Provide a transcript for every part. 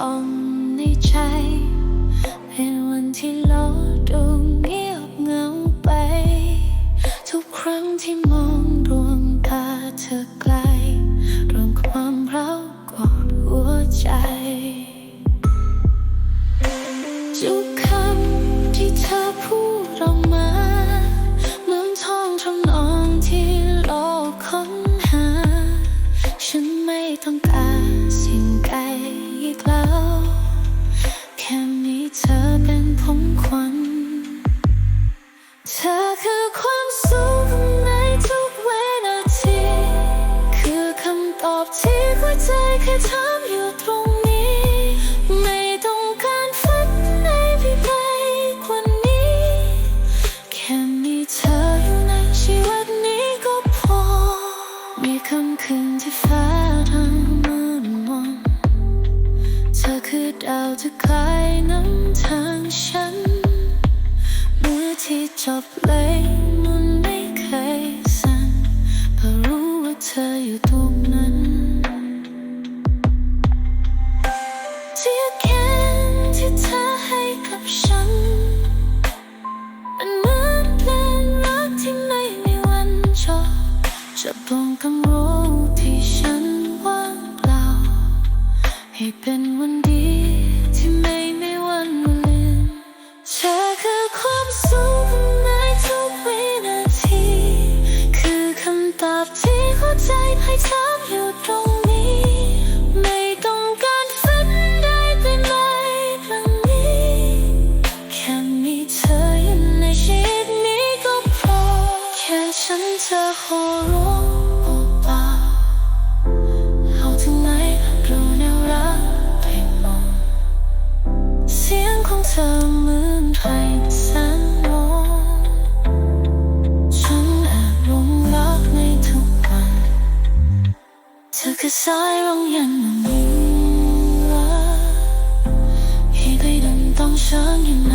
อคือแสงที่ส่องในใจ เป็นวันที่โลกดูเงียบเหงาไป ทุกครั้งที่มองดวงตาเธอไกลรวมความเรากอดหัวใจทุกคำที่เธอพูดออกมาเหมือนท่องทำนองที่โลกค้นหา ฉันไม่ต้องการสิ่ง เธอคือความสุขในทุกเวนาที คือคำตอบที่หัวใจเคยถามอยู่ตรงนี้ ไม่ต้องการฝันในที่ไกลกว่านี้ แค่มีเธออยู่ในชีวิตนี้ก็พอ มีคำคืนที่ฟ้าทำมืดมนเธอคือดาวที่คล้ายน้ำ อยู่ตรงนั้นเสียงแค่ที่เธอให้กับฉัน มันเหมือนเพลงรักที่ไม่มีวันจบจะปลงกังวลที่ฉันว่างเปล่า ให้เป็นวันดี ใจพยายามอยู่ตรงนี้ ไม่ต้องการฝันได้แต่ไม่ครั้งนี้ แค่มีเธออยู่ในชีวิตนี้ก็พอ แค่ฉันเธอขอรู้ เธอคือสายร่องยันมันยิ่งรักให้ได้ดันต้องฉันยัง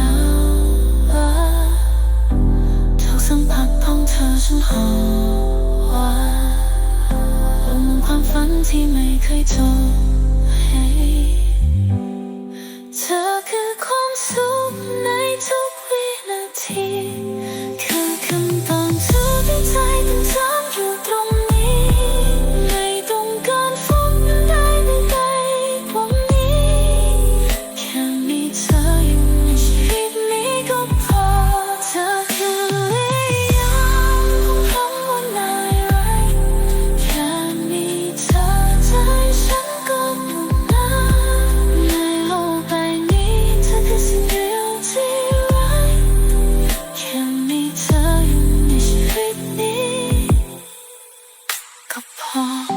home.